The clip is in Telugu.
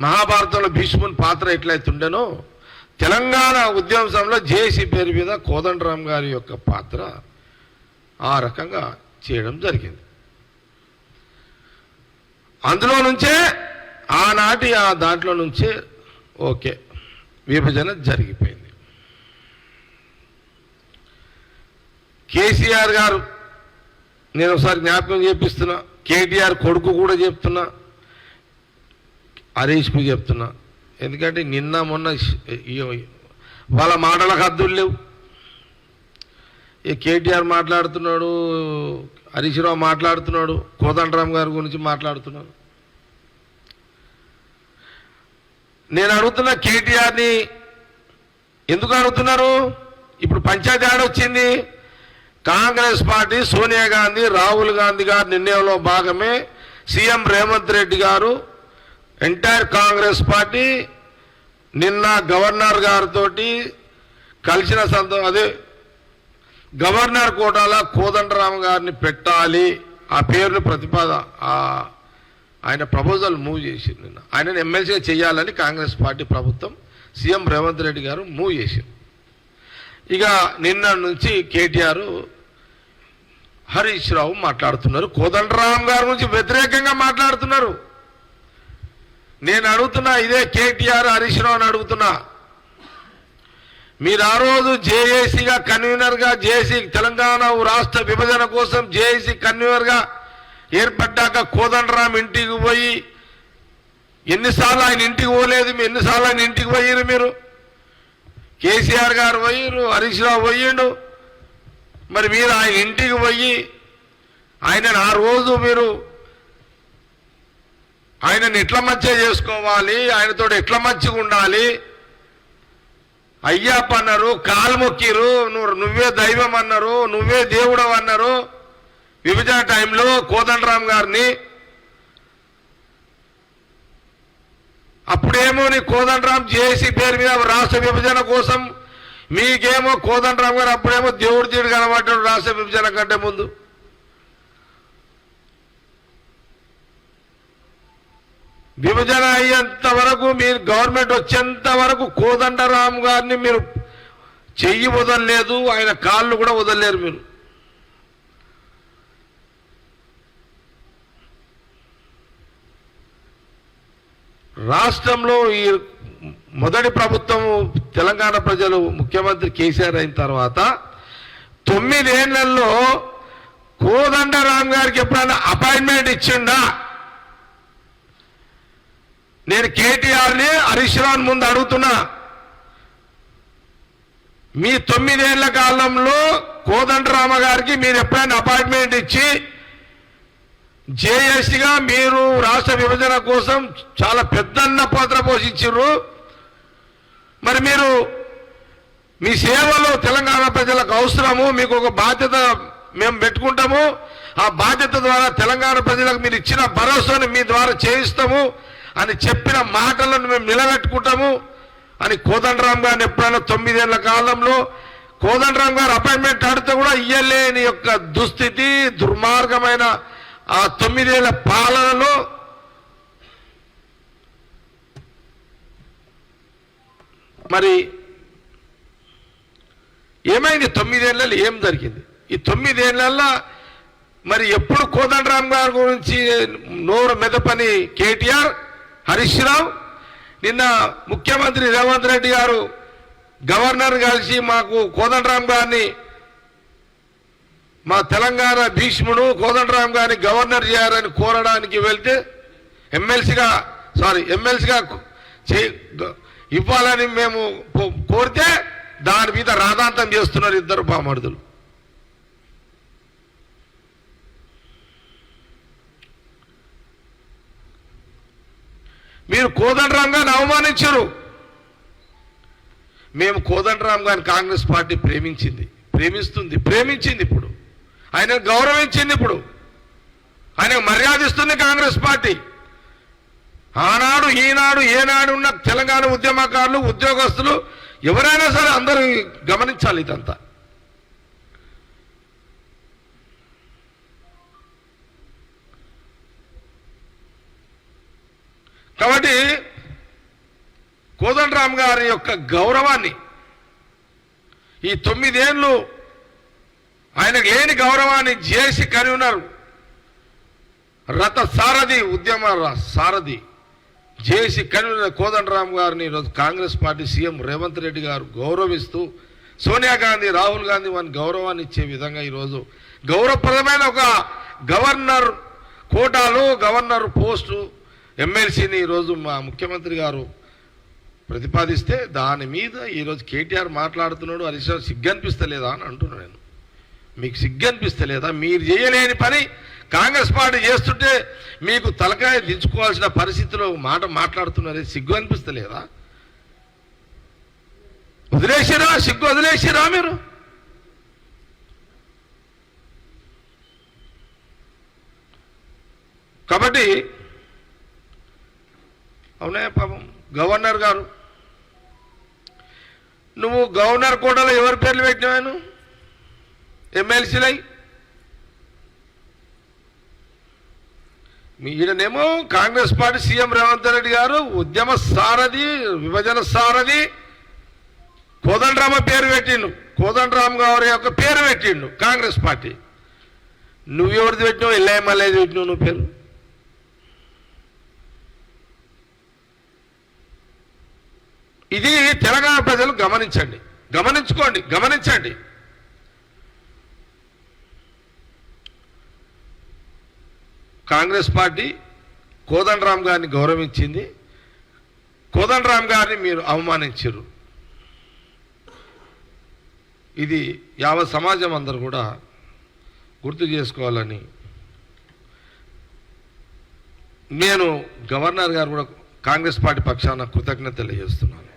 మహాభారతంలో భీష్ముని పాత్ర ఎట్లయితుండేనో తెలంగాణ ఉద్యమంలో జేసీ పేరు మీద కోదండరామ్ గారి యొక్క పాత్ర ఆ రకంగా చేయడం జరిగింది. అందులో నుంచే ఆనాటి ఆ దాంట్లో నుంచే ఓకే విభజన జరిగిపోయింది. కేసీఆర్ గారు నేను ఒకసారి జ్ఞాపకం చేపిస్తున్నా కేటీఆర్ కొడుకు కూడా చెప్తున్నా హరీష్కు చెప్తున్నా. ఎందుకంటే నిన్న మొన్న వాళ్ళ మాటలకు హద్దులు లేవు. ఈ కేటీఆర్ మాట్లాడుతున్నాడు హరీష్ రావు మాట్లాడుతున్నాడు కోదండరామ్ గారి గురించి మాట్లాడుతున్నాడు. నేను అడుగుతున్న కేటీఆర్ని ఎందుకు అడుగుతున్నారు? ఇప్పుడు పంచాయతీ ఆడొచ్చింది కాంగ్రెస్ పార్టీ సోనియా గాంధీ రాహుల్ గాంధీ గారి నిర్ణయంలో భాగమే సీఎం రేవంత్ రెడ్డి గారు ఎంటైర్ కాంగ్రెస్ పార్టీ నిన్న గవర్నర్ గారితో కలిసిన సందర్భం అదే గవర్నర్ కోటాలో కోదండరామ్ గారిని పెట్టాలి ఆ పేరుని ప్రతిపాద ఆయన ప్రపోజల్ మూవ్ చేసింది నిన్న. ఆయనను ఎమ్మెల్సీగా చేయాలని కాంగ్రెస్ పార్టీ ప్రభుత్వం సీఎం రేవంత్ రెడ్డి గారు మూవ్ చేసింది ఇక నిన్న నుంచి కేటీఆర్ హరీష్ రావు మాట్లాడుతున్నారు. కోదండరామ్ గారి నుంచి వ్యతిరేకంగా మాట్లాడుతున్నారు. నేను అడుగుతున్నా ఇదే కేటీఆర్ హరీష్ రావుని అడుగుతున్నా. మీరు ఆ రోజు జేఏసీగా కన్వీనర్గా జేఏసీ తెలంగాణ రాష్ట్ర విభజన కోసం జేఏసీ కన్వీనర్గా ఏర్పడ్డాక కోదండరామ్ ఇంటికి పోయి ఎన్నిసార్లు ఆయన ఇంటికి పోలేదు ఎన్నిసార్లు ఆయన ఇంటికి పోయిరు మీరు? కేసీఆర్ గారు పోయిరు హరీష్ రావు పోయిండు. మరి మీరు ఆయన ఇంటికి పోయి ఆయన ఆ రోజు మీరు ఆయనను ఎట్ల మధ్య చేసుకోవాలి? ఆయనతో ఎట్ల మంచిగా ఉండాలి? అయ్యప్ప అన్నారు కాలుమొక్కిరు నువ్వు నువ్వే దైవం అన్నారు నువ్వే దేవుడవు అన్నారు. విభజన టైంలో కోదండరామ్ గారిని అప్పుడేమో నీ కోదండరామ్ జేసీ పేరు మీద రాష్ట్ర విభజన కోసం మీకేమో కోదండరామ్ గారు అప్పుడేమో దేవుడి తీడు కనబడ్డాడు రాష్ట్ర విభజన కంటే ముందు. విభజన అయ్యేంత వరకు మీరు గవర్నమెంట్ వచ్చేంత వరకు కోదండరామ్ గారిని మీరు చెయ్యి వదలలేదు ఆయన కాళ్ళు కూడా వదలలేరు మీరు. రాష్ట్రంలో ఈ మొదటి ప్రభుత్వం తెలంగాణ ప్రజలు ముఖ్యమంత్రి కేసీఆర్ అయిన తర్వాత తొమ్మిదేళ్ళలో కోదండరామ్ గారికి ఎప్పుడైనా అపాయింట్మెంట్ ఇచ్చిండా? నేను కేటీఆర్ని హరీష్ రావు ముందు అడుగుతున్నా. మీ తొమ్మిదేళ్ళ కాలంలో కోదండరామ గారికి మీరు ఎప్పుడైనా అపాయింట్మెంట్ ఇచ్చి జేఎస్గా మీరు రాష్ట్ర విభజన కోసం చాలా పెద్దన్న పాత్ర పోషించారు మరి మీరు మీ సేవలో తెలంగాణ ప్రజలకు అవసరము మీకు ఒక బాధ్యత మేము పెట్టుకుంటాము. ఆ బాధ్యత ద్వారా తెలంగాణ ప్రజలకు మీరు ఇచ్చిన భరోసాను మీ ద్వారా చేయిస్తాము. అని చెప్పిన మాటలను మేము నిలబెట్టుకుంటాము అని కోదండరామ్ గారిని ఎప్పుడైనా తొమ్మిదేళ్ళ కాలంలో కోదండరామ్ గారు అపాయింట్మెంట్ అడితే కూడా ఇయ్యలేని యొక్క దుస్థితి దుర్మార్గమైన ఆ తొమ్మిదేళ్ళ పాలనలో మరి ఏమైంది? తొమ్మిదేళ్ళలో ఏం జరిగింది? ఈ తొమ్మిదేళ్ళలో మరి ఎప్పుడు కోదండరామ్ గారి గురించి నోరు మెదపని కేటీఆర్ హరీష్ రావు నిన్న ముఖ్యమంత్రి రేవంత్ రెడ్డి గారు గవర్నర్ కలిసి మాకు కోదండరామ్ గారిని మా తెలంగాణ భీష్ముడు కోదండరామ్ గారిని గవర్నర్ చేయాలని కోరడానికి వెళ్తే ఎమ్మెల్సీగా సారీ ఎమ్మెల్సీగా ఇవ్వాలని మేము కో- కోరితే దాని మీద రాధాంతం చేస్తున్నారు ఇద్దరు బామర్దులు మీరు కోదండరామ్ గారిని అవమానించరు. మేము కోదండరామ్ గారిని కాంగ్రెస్ పార్టీ ప్రేమించింది ప్రేమిస్తుంది ప్రేమించింది ఇప్పుడు. ఆయన గౌరవించింది ఇప్పుడు. ఆయన మర్యాదిస్తుంది కాంగ్రెస్ పార్టీ. ఆనాడు ఈనాడు ఏనాడు ఉన్న తెలంగాణ ఉద్యమకారులు ఉద్యోగస్తులు ఎవరైనా సరే అందరూ గమనించాలి ఇదంతా. కాబట్టి కోదండరామ్ గారి యొక్క గౌరవాన్ని ఈ తొమ్మిదేళ్ళు ఆయనకు లేని గౌరవాన్ని చేసి కని ఉన్నారు. రథ సారథి ఉద్యమ ర- సారథి జేసి కన్వీనర్ కోదండరామ్ గారిని ఈరోజు కాంగ్రెస్ పార్టీ సీఎం రేవంత్ రెడ్డి గారు గౌరవిస్తూ సోనియా గాంధీ రాహుల్ గాంధీ వారిని గౌరవాన్ని ఇచ్చే విధంగా ఈరోజు గౌరవప్రదమైన ఒక గవర్నర్ కోటాలో గవర్నర్ పోస్టు ఎమ్మెల్సీని ఈరోజు మా ముఖ్యమంత్రి గారు ప్రతిపాదిస్తే దాని మీద ఈరోజు కేటీఆర్ మాట్లాడుతున్నాడు హరీష్ రావు సిగ్గు అనిపిస్తలేదా అని అంటున్నాను నేను. మీకు సిగ్గు అనిపిస్తలేదా మీరు చేయలేని పని కాంగ్రెస్ పార్టీ చేస్తుంటే మీకు తలకాయ దించుకోవాల్సిన పరిస్థితిలో మాట మాట్లాడుతున్నారే సిగ్గు అనిపిస్తలేదా వదిలేసిరా సిగ్గు వదిలేసిరా మీరు? కాబట్టి అవునే పాపం? గవర్నర్ గారు. నువ్వు గవర్నర్ కోటలో ఎవరి పేర్లు పెట్టినావు ఎమ్మెల్సీలై? ఈయననేమో కాంగ్రెస్ పార్టీ సీఎం రేవంత్ రెడ్డి గారు ఉద్యమ సారథి విభజన సారథి కోదండరామ పేరు పెట్టిండు. కోదండరామ్ గారి యొక్క పేరు పెట్టిండు కాంగ్రెస్ పార్టీ. నువ్వు ఎవరిది పెట్టినావు? ఎల్ఐఎంఎల్ఏది పెట్టినావు నువ్వు పేరు? ఇది తెలంగాణ ప్రజలు గమనించండి. గమనించుకోండి గమనించండి. కాంగ్రెస్ పార్టీ కోదండరామ్ గారిని గౌరవించింది. కోదండరామ్ గారిని మీరు అవమానించరు. ఇది యావత్ సమాజం అందరూ కూడా గుర్తు చేసుకోవాలని నేను గవర్నర్ గారు కూడా కాంగ్రెస్ పార్టీ పక్షాన కృతజ్ఞత తెలియజేస్తున్నాను.